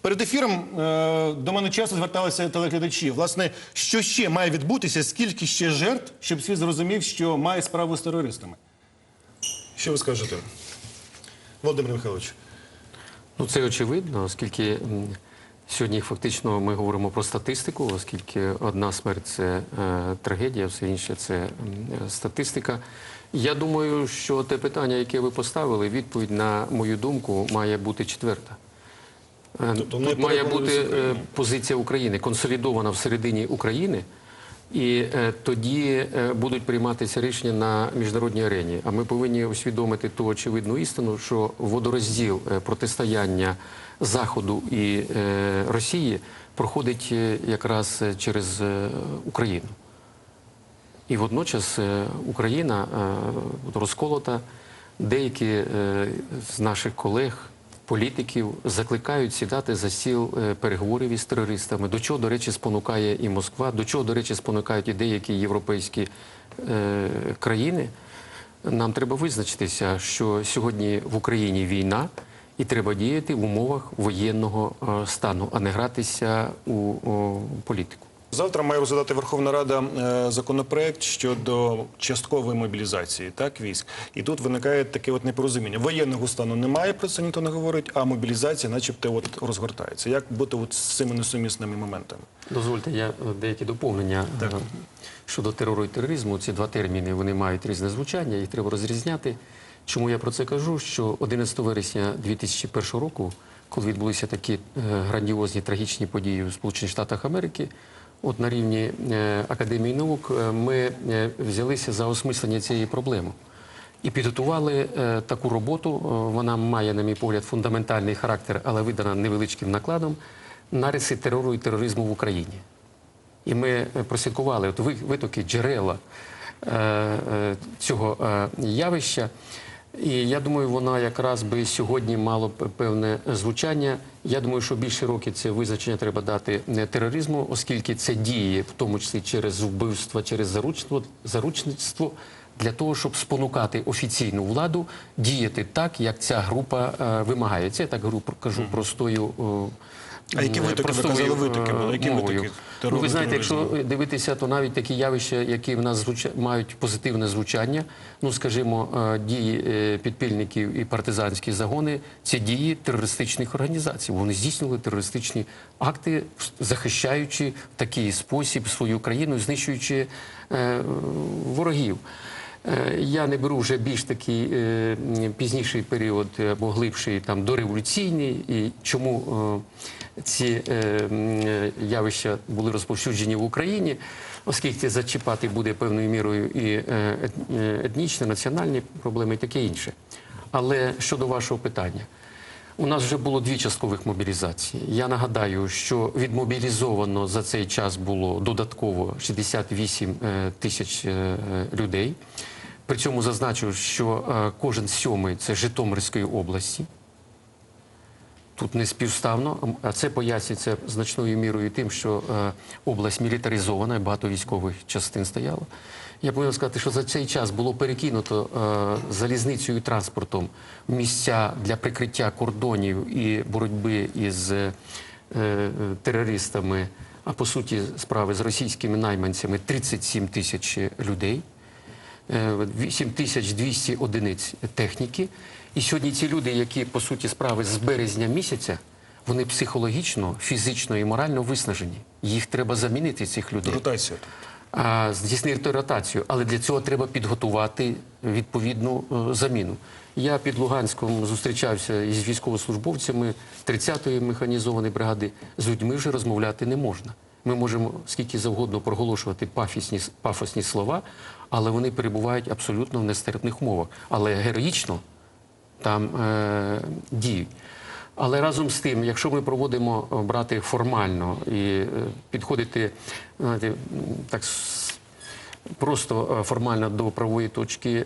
Перед ефіром е, до мене часто зверталися телеглядачі. Власне, що ще має відбутися, скільки ще жертв, щоб світ зрозумів, що має справу з терористами? Що ви скажете? Володимир Михайлович. Ну, це очевидно, оскільки сьогодні фактично ми говоримо про статистику, оскільки одна смерть це е, трагедія, все інше це е, статистика. Я думаю, що те питання, яке ви поставили, відповідь на мою думку має бути четверта. Е, Тобто Тут має бути е, позиція України консолідована всередині України. І е, тоді будуть прийматися рішення на міжнародній арені. А ми повинні усвідомити ту очевидну істину, що водорозділ протистояння Заходу і Росії проходить якраз через Україну. І водночас Україна розколота. Деякі з наших колег, політиків закликають сідати за стіл е, переговорів із терористами. До чого, до речі, спонукає і Москва, до чого, до речі, спонукають і деякі європейські е, країни. Нам треба визначитися, що сьогодні в Україні війна, і треба діяти в умовах воєнного е, стану, а не гратися у о, політику. Завтра має розглядати Верховна Рада е, законопроект щодо часткової мобілізації так, військ. І тут виникає таке от непорозуміння. Воєнного стану немає, про це ніхто не говорить, а мобілізація начебто от розгортається. Як бути от з цими несумісними моментами? Дозвольте, я е, деякі доповнення Так. е, щодо терору і тероризму. Ці два терміни вони мають різне звучання, їх треба розрізняти. Чому я про це кажу? Що 11 вересня 2001 року, коли відбулися такі грандіозні трагічні події у Сполучених Штатах Америки, от на рівні е, Академії наук е, ми е, взялися за осмислення цієї проблеми. І підготували таку роботу. Вона має, на мій погляд, фундаментальний характер, але видана невеличким накладом нариси терору і тероризму в Україні. І ми прослідкували от витоки джерела цього явища. І я думаю, вона якраз би сьогодні мало б певне звучання. Я думаю, що більше роки це визначення треба дати не тероризму, оскільки це діє, в тому числі через вбивство, через заручництво, заручництво для того, щоб спонукати офіційну владу діяти так, як ця група е, вимагає. Це я так говорю, кажу простою. е, А які м, витоки? Ви казали, витоки е, були. Які мовою. витоки Ну, ви знаєте, якщо дивитися, то навіть такі явища, які в нас звуча... мають позитивне звучання, ну скажімо, е, дії е, підпільників і партизанські загони, це дії терористичних організацій. Вони здійснювали терористичні акти, захищаючи в такий спосіб свою країну, знищуючи е, ворогів. Е, Я не беру вже більш такий е, пізніший період е, або глибший там дореволюційний. І чому ці явища були розповсюджені в Україні, оскільки зачіпати буде певною мірою і етнічні, національні проблеми, і таке інше. Але щодо вашого питання. У нас вже було дві часткових мобілізації. Я нагадаю, що відмобілізовано за цей час було додатково 68 е, тисяч е, людей. При цьому зазначу, що е, кожен сьомий це Житомирської області. Тут не співставно, а це пояснюється значною мірою тим, що область мілітаризована, багато військових частин стояло. Я повинен сказати, що за цей час було перекинуто е, залізницею і транспортом місця для прикриття кордонів і боротьби із е, е, терористами, а по суті справи з російськими найманцями 37 тисяч людей. Е, 8200 одиниць техніки. І сьогодні ці люди, які по суті справи з березня місяця, вони психологічно, фізично і морально виснажені. Їх треба замінити цих людей. Ротація. Здійснити ротацію, але для цього треба підготувати відповідну е, заміну. Я під Луганськом зустрічався із військовослужбовцями 30-ї механізованої бригади. З людьми вже розмовляти не можна. Ми можемо скільки завгодно проголошувати пафісні, пафосні слова, але вони перебувають абсолютно в нестерпних умовах. Але героїчно там е, діють. Але разом з тим, якщо ми проводимо е, брати формально і е, підходити знаєте, так просто е, формально до правової точки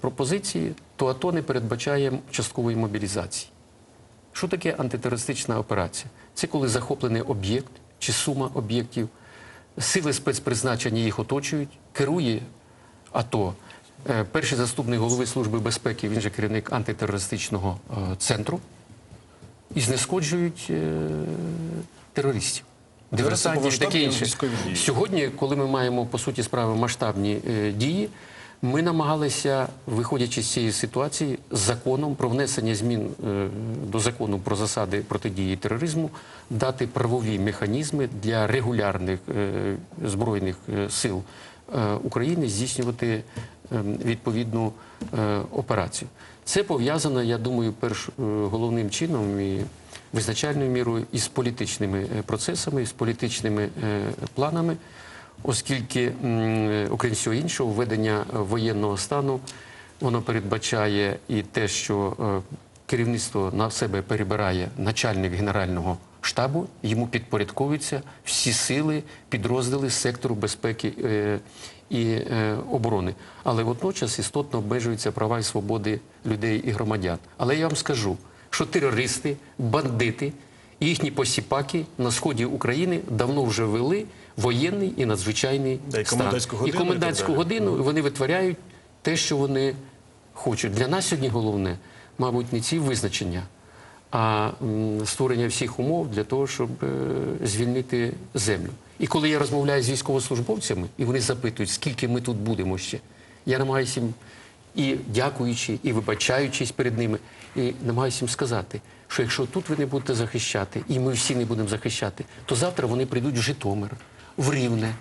пропозиції, то АТО не передбачає часткової мобілізації. Що таке антитерористична операція? Це коли захоплений об'єкт чи сума об'єктів, сили спецпризначення їх оточують, керує АТО. Перший заступник голови Служби безпеки, він же керівник антитерористичного центру. І знешкоджують е, терористів. Диверсантів і таке інше. Сьогодні, коли ми маємо по суті справи масштабні е, дії, ми намагалися, виходячи з цієї ситуації, з законом про внесення змін е, до закону про засади протидії тероризму, дати правові механізми для регулярних е, збройних е, сил е, України здійснювати е, відповідну е, операцію. Це пов'язано, я думаю, перш е, головним чином і визначальною мірою із політичними е, процесами, з політичними е, планами, оскільки, окрім всього іншого, введення воєнного стану воно передбачає і те, що керівництво на себе перебирає начальник генерального штабу, йому підпорядковуються всі сили, підрозділи сектору безпеки і е, оборони. Але водночас істотно обмежуються права і свободи людей і громадян. Але я вам скажу, що терористи, бандити і їхні посіпаки на сході України давно вже ввели воєнний і надзвичайний Да, і стан. комендантську годину, і і комендантську далі. годину вони витворяють те, що вони хочуть. Для нас сьогодні головне, мабуть, не ці визначення, а створення всіх умов для того, щоб е, звільнити землю. І коли я розмовляю з військовослужбовцями, і вони запитують, скільки ми тут будемо ще, я намагаюся їм і дякуючи, і вибачаючись перед ними, і намагаюся їм сказати, що якщо тут ви не будете захищати, і ми всі не будемо захищати, то завтра вони прийдуть в Житомир, в Рівне,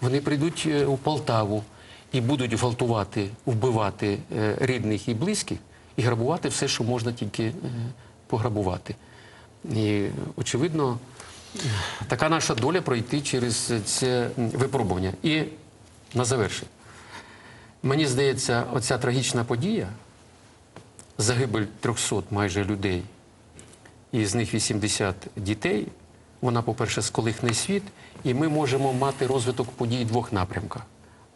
вони прийдуть е, у Полтаву і будуть гвалтувати, вбивати е, рідних і близьких, і грабувати все, що можна тільки пограбувати. І, очевидно, така наша доля пройти через це випробування. І на завершення. Мені здається, оця трагічна подія, загибель 300 майже людей, і з них 80 дітей, вона, по-перше, сколихне світ, і ми можемо мати розвиток подій двох напрямках.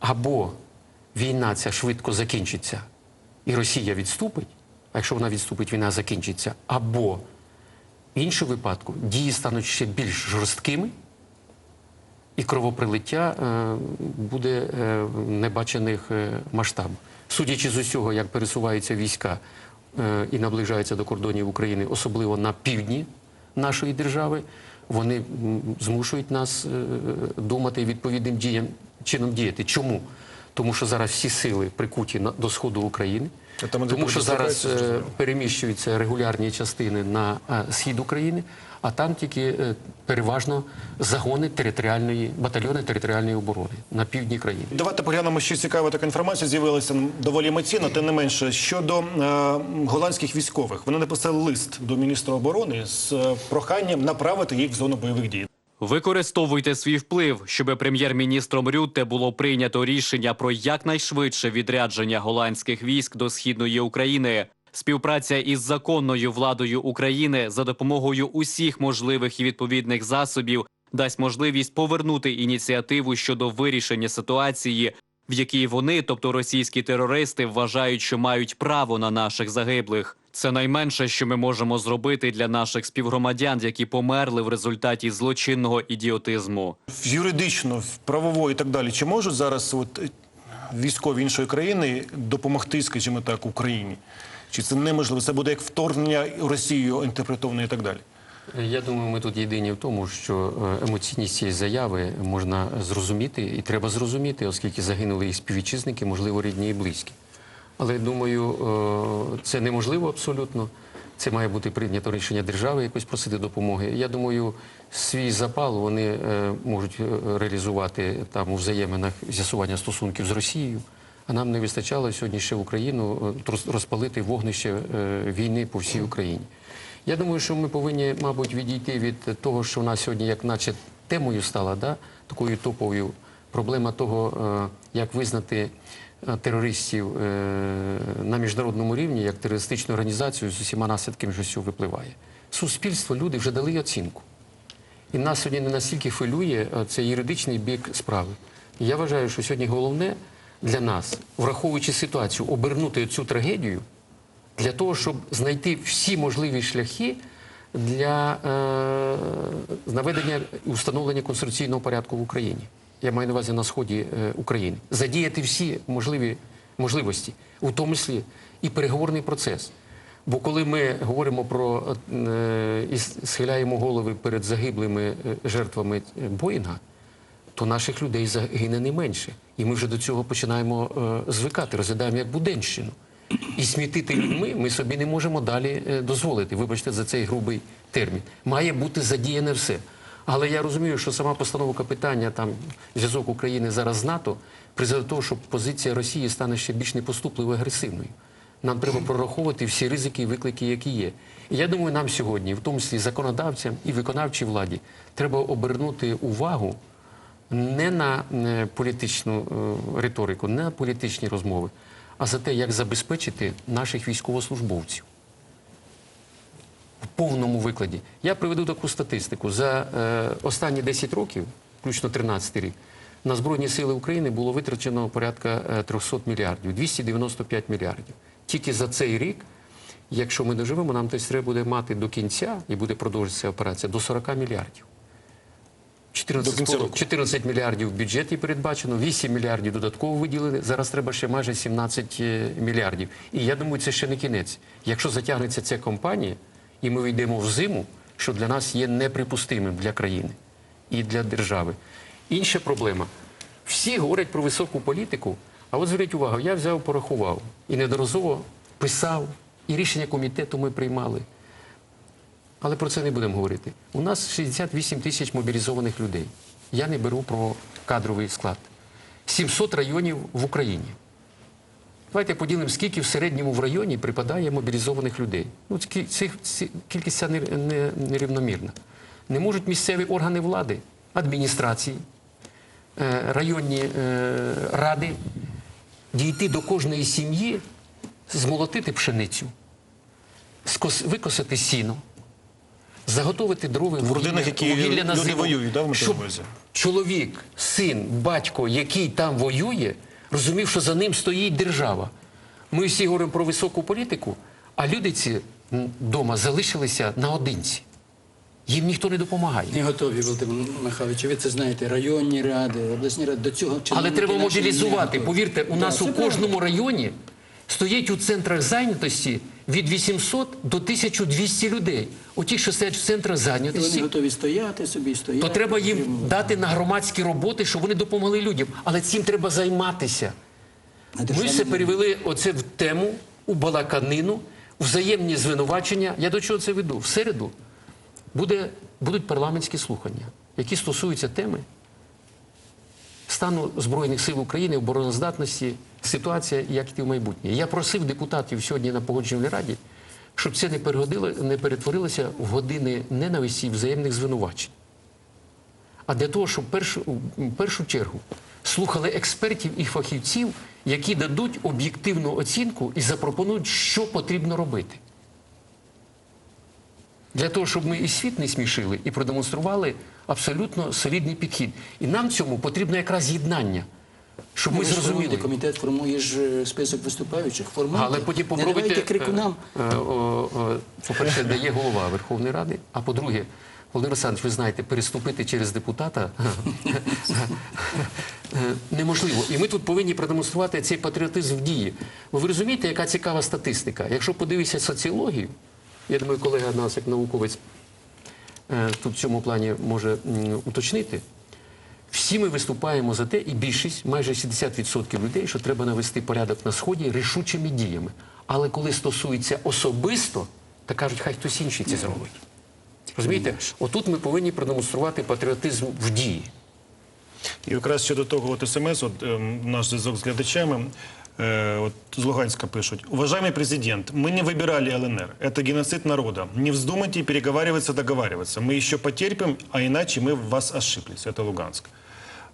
Або війна ця швидко закінчиться, і Росія відступить, якщо вона відступить, війна закінчиться, або в іншому випадку дії стануть ще більш жорсткими, і кровоприлиття е, буде е, небачених е, масштабах. Судячи з усього, як пересуваються війська е, і наближаються до кордонів України, особливо на півдні нашої держави, вони змушують нас е, думати і відповідним діям чином діяти. Чому? Тому що зараз всі сили прикуті на- до сходу України. Тому що зараз е, переміщуються регулярні частини на е, схід України, а там тільки е, переважно загони територіальної батальйони територіальної оборони на півдні країни. Давайте поглянемо, що цікава така інформація з'явилася доволі емоційно, тим не менше щодо е, голландських військових. Вони написали лист до міністра оборони з проханням направити їх в зону бойових дій. Використовуйте свій вплив, щоб прем'єр-міністром Рютте було прийнято рішення про якнайшвидше відрядження голландських військ до східної України. Співпраця із законною владою України за допомогою усіх можливих і відповідних засобів дасть можливість повернути ініціативу щодо вирішення ситуації, в якій вони, тобто російські терористи, вважають, що мають право на наших загиблих. Це найменше, що ми можемо зробити для наших співгромадян, які померли в результаті злочинного ідіотизму. Юридично, правово і так далі. Чи можуть зараз от, е, військові іншої країни допомогти, скажімо так, Україні? Чи це неможливо? Це буде як вторгнення Росією інтерпретоване і так далі? Я думаю, ми тут єдині в тому, що е, емоційність цієї заяви можна зрозуміти і треба зрозуміти, оскільки загинули і співвітчизники, можливо, рідні і близькі. Але думаю, е, це неможливо абсолютно. Це має бути прийнято рішення держави якось просити допомоги. Я думаю, свій запал вони е, можуть реалізувати там у взаєминах з'ясування стосунків з Росією. А нам не вистачало сьогодні ще в Україну розпалити вогнище війни по всій Україні. Я думаю, що ми повинні, мабуть, відійти від того, що в нас сьогодні, як наче темою стала, да, такою топовою проблема того, е, як визнати е, терористів е, на міжнародному рівні як терористичну організацію з усіма наслідками, що з випливає. Суспільство, люди вже дали оцінку. І нас сьогодні не настільки хвилює цей юридичний бік справи. Я вважаю, що сьогодні головне для нас, враховуючи ситуацію, обернути цю трагедію для того, щоб знайти всі можливі шляхи для е, наведення і установлення конституційного порядку в Україні. Я маю на увазі на сході е, України. Задіяти всі можливі можливості, у тому числі і переговорний процес. Бо коли ми говоримо про е, і схиляємо голови перед загиблими е, жертвами е, Боїнга, то наших людей загине не менше. І ми вже до цього починаємо е, звикати, розглядаємо як буденщину. І смітити людьми ми собі не можемо далі е, дозволити. Вибачте за цей грубий термін. Має бути задіяне все. Але я розумію, що сама постановка питання там зв'язок України зараз з НАТО призведе того, що позиція Росії стане ще більш непоступливою агресивною. Нам треба прораховувати всі ризики і виклики, які є. І я думаю, нам сьогодні, в тому числі законодавцям і виконавчій владі, треба обернути увагу не на е, політичну е, риторику, не на політичні розмови, а за те, як забезпечити наших військовослужбовців в повному викладі. Я приведу таку статистику. За е, останні 10 років, включно 13 рік, на Збройні Сили України було витрачено порядка е, 300 мільярдів, 295 мільярдів. Тільки за цей рік, якщо ми доживемо, нам треба буде мати до кінця і буде продовжуватися операція до 40 мільярдів. 14, До року. 14 мільярдів в бюджеті передбачено, 8 мільярдів додатково виділили. Зараз треба ще майже 17 е, мільярдів. І я думаю, це ще не кінець. Якщо затягнеться ця кампанія, і ми війдемо в зиму, що для нас є неприпустимим для країни і для держави. Інша проблема. Всі говорять про високу політику, а от зверніть увагу, я взяв, порахував і неодноразово писав, і рішення комітету ми приймали. Але про це не будемо говорити. У нас 68 тисяч мобілізованих людей. Я не беру про кадровий склад. 700 районів в Україні. Давайте поділимо, скільки в середньому в районі припадає мобілізованих людей. Ну, цих- кількість ця не- не- нерівномірна. Не можуть місцеві органи влади, адміністрації, е, районні е, ради дійти до кожної сім'ї, змолотити пшеницю, викосити сіно, заготовити дрови В родинах, які вугілля на люди зиму, воюють, да, в щоб чоловік, син, батько, який там воює, розумів, що за ним стоїть держава. Ми всі говоримо про високу політику, а люди ці вдома залишилися наодинці. Їм ніхто не допомагає. Не готові, Володимир Михайлович. Ви це знаєте, районні ради, обласні ради до цього Але треба мобілізувати. Повірте, у Да, нас у правильно. кожному районі стоять у центрах зайнятості від 800 до 1200 людей. У тих, що стоять в центрах І Вони зайнятості, готові стояти собі, стояти. то треба їм отримувати. дати на громадські роботи, щоб вони допомогли людям. Але цим треба займатися. Ми все перевели оце в тему, у балаканину, взаємні звинувачення. Я до чого це веду? В середу буде, будуть парламентські слухання, які стосуються теми стану Збройних сил України, обороноздатності, ситуація, як йти в майбутнє. Я просив депутатів сьогодні на погоджувальній раді, щоб це не, не перетворилося в години ненависті і взаємних звинувачень а для того, щоб першу, в першу чергу слухали експертів і фахівців, які дадуть об'єктивну оцінку і запропонують, що потрібно робити. Для того, щоб ми і світ не смішили, і продемонстрували абсолютно солідний підхід. І нам цьому потрібно якраз єднання, щоб ми зрозуміли. комітет формує ж е, список виступаючих. Формуйте. Але потім попробуйте. е, е, о, о, По-перше, дає голова Верховної Ради, а по-друге, Володимир Олександрович, ви знаєте, переступити через депутата е, неможливо. І ми тут повинні продемонструвати цей патріотизм в дії. Ви розумієте, яка цікава статистика? Якщо подивитися соціологію, я думаю, колега нас, як науковець, е, тут в цьому плані може уточнити. Всі ми виступаємо за те, і більшість, майже 60% людей, що треба навести порядок на сході рішучими діями. Але коли стосується особисто, то кажуть, хай хтось інший це зробить. Розумієте? Отут ми повинні продемонструвати патріотизм в дії. І якраз щодо того от смс, от, ем, наш зв'язок з глядачами, е, от з Луганська пишуть. Уважаемый президент, мы не выбирали ЛНР. Это геноцид народа. Не вздумайте переговариваться, договариваться. Мы еще потерпим, а иначе мы в вас ошиблись. Это Луганск.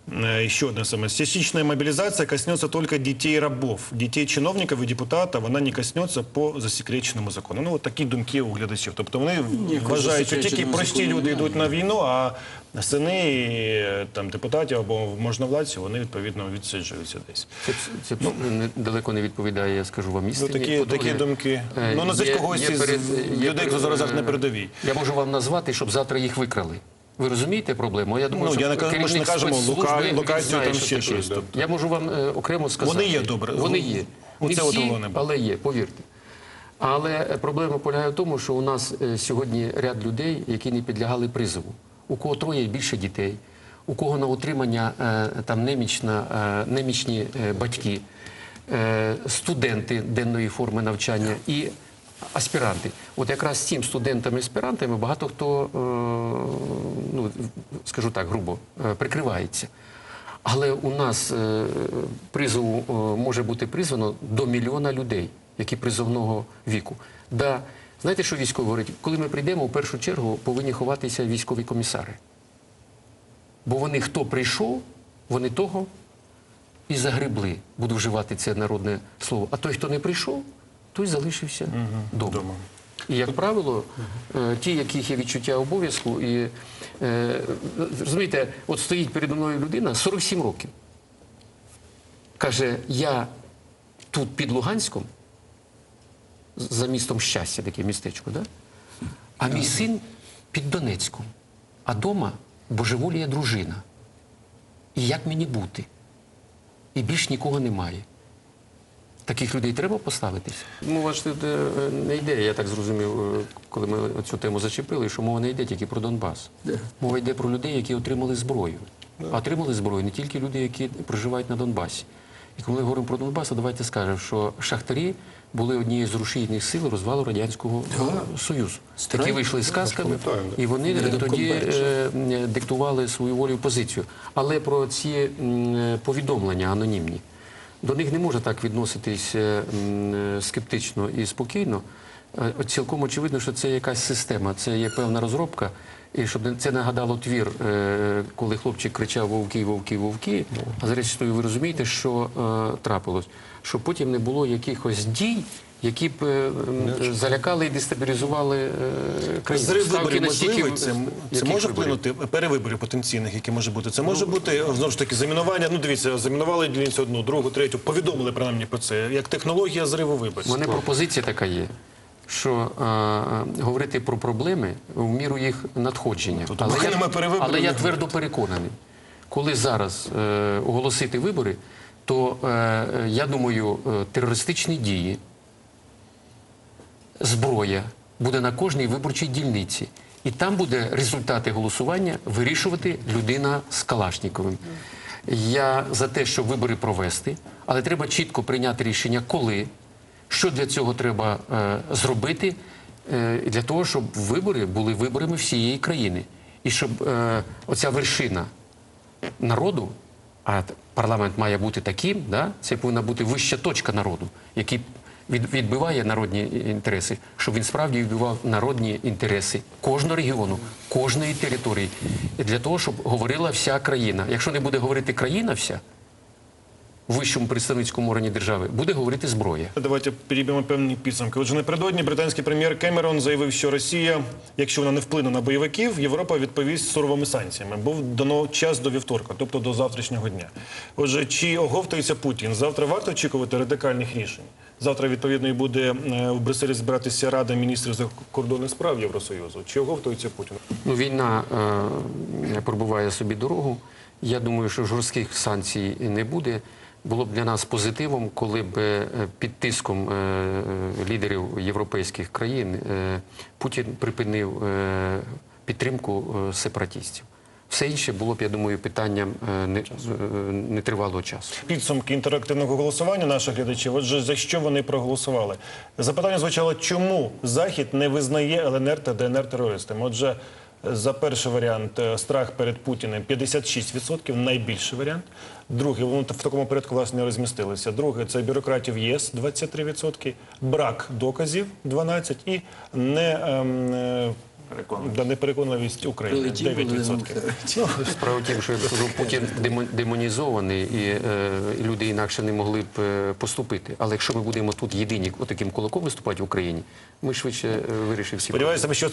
Э, Еще одна смс. Частичная мобилизация коснется только детей рабов. Детей чиновников и депутатов она не коснется по засекреченому закону. Ну, от такі думки у глядачів. Тобто вони Ніякого вважають, що тільки прості закону люди йдуть на війну, а сини там, депутатів або можновладців, вони відповідно відсиджуються десь. Це, це не- далеко не відповідає, я скажу вам Ну, такі, такі думки. е, Ну, назвіть когось із перед- людей, хто зараз на е, передовій. Я можу вам назвати, щоб завтра їх викрали. Ви розумієте проблему? Я думаю, Ну, що я не кажу, ми ж не кажемо лока- локацію, там ще щось, тобто. Я можу вам е, окремо сказати. Вони є, добре. Вони є. Ну, Не це от всі, головне але є, повірте. Але е, проблема полягає в тому, що у нас е, сьогодні ряд людей, які не підлягали призову. У кого троє і більше дітей, у кого на утримання е, там немічна, е, немічні е, батьки, е, студенти денної форми навчання і аспіранти. От якраз цим студентами аспірантами багато хто, е, ну скажу так, грубо, е, прикривається. Але у нас е, призову може бути призвано до мільйона людей, які призовного віку. Да, знаєте, що військові говорять? Коли ми прийдемо, в першу чергу повинні ховатися військові комісари. Бо вони хто прийшов, вони того і загребли. Буду вживати це народне слово. А той, хто не прийшов, той залишився вдома. Дома. І, як правило, е, ті, яких є відчуття обов'язку, і е, розумієте, от стоїть передо мною людина 47 років. Каже, я тут під Луганськом, за містом щастя, таке містечко, да? а мій син під Донецьком, а дома божеволіє дружина. І як мені бути? І більш нікого немає. Таких людей треба поставитись? Мова ж тут е, не йде, я так зрозумів, е, коли ми цю тему зачепили, що мова не йде тільки про Донбас. Мова йде про людей, які отримали зброю. А отримали зброю не тільки люди, які проживають на Донбасі. І коли ми говоримо про Донбас, давайте скажемо, що шахтарі були однією з рушійних сил розвалу Радянського е, Союзу. Такі вийшли з казками, і вони тоді диктували свою волю і позицію. Але про ці повідомлення анонімні. До них не може так відноситись е, е, скептично і спокійно. Е, Цілком очевидно, що це якась система, це є певна розробка. І щоб це нагадало твір, коли хлопчик кричав вовки, вовки, вовки. А зрештою, ви розумієте, що трапилось? щоб потім не було якихось дій, які б е, залякали і дестабілізували е, країну. Зрив виборів можливий? Це, це яких може виборів? вплинути перевиборів потенційних, які може бути. Це може бути знову ж таки замінування. Ну дивіться, замінували дільницю одну, другу, третю. Повідомили принаймні про це як технологія зриву виборів. У мене пропозиція така є, що е, говорити про проблеми в міру їх надходження. Тобто але, я, але я твердо переконаний, коли зараз е, оголосити вибори, то е, е, я думаю, е, терористичні дії, зброя буде на кожній виборчій дільниці. І там буде результати голосування вирішувати людина з Калашніковим. Я за те, щоб вибори провести, але треба чітко прийняти рішення, коли, що для цього треба е, зробити, е, для того, щоб вибори були виборами всієї країни. І щоб е, оця вершина народу, а парламент має бути таким, да? це повинна бути вища точка народу, який відбиває народні інтереси, щоб він справді відбивав народні інтереси кожного регіону, кожної території, для того, щоб говорила вся країна. Якщо не буде говорити країна вся вищому представницькому органі держави, буде говорити зброя. Давайте підіб'ємо певні підсумки. Отже, напередодні британський прем'єр Кемерон заявив, що Росія, якщо вона не вплине на бойовиків, Європа відповість суровими санкціями. Був дано час до вівторка, тобто до завтрашнього дня. Отже, чи оговтується Путін? Завтра варто очікувати радикальних рішень. Завтра відповідно і буде е, в Брюсселі збиратися Рада міністрів закордонних справ Євросоюзу. Чи оговтується Путін? Ну, війна е, пробуває собі дорогу. Я думаю, що жорстких санкцій не буде. Було б для нас позитивом, коли б е, під тиском е, лідерів європейських країн е, Путін припинив е, підтримку е, сепаратістів. Все інше було б, я думаю, питанням е, е, нетривалого часу. Підсумки інтерактивного голосування наших глядачів. Отже, за що вони проголосували? Запитання звучало, чому Захід не визнає ЛНР та ДНР терористами? Отже, за перший варіант е, страх перед Путіним 56%, найбільший варіант. Другий, вони в такому порядку власне розмістилися. Другий це бюрократів єС 23%, брак доказів 12% і не, ем, е, да, непереконливість України 9%. Михайлович. Справа тім, що я кажу, Путін демонізований, і е, люди інакше не могли б е, поступити. Але якщо ми будемо тут єдині отаким кулаком виступати в Україні, ми швидше е, вирішимо всі. Сподіваюся, що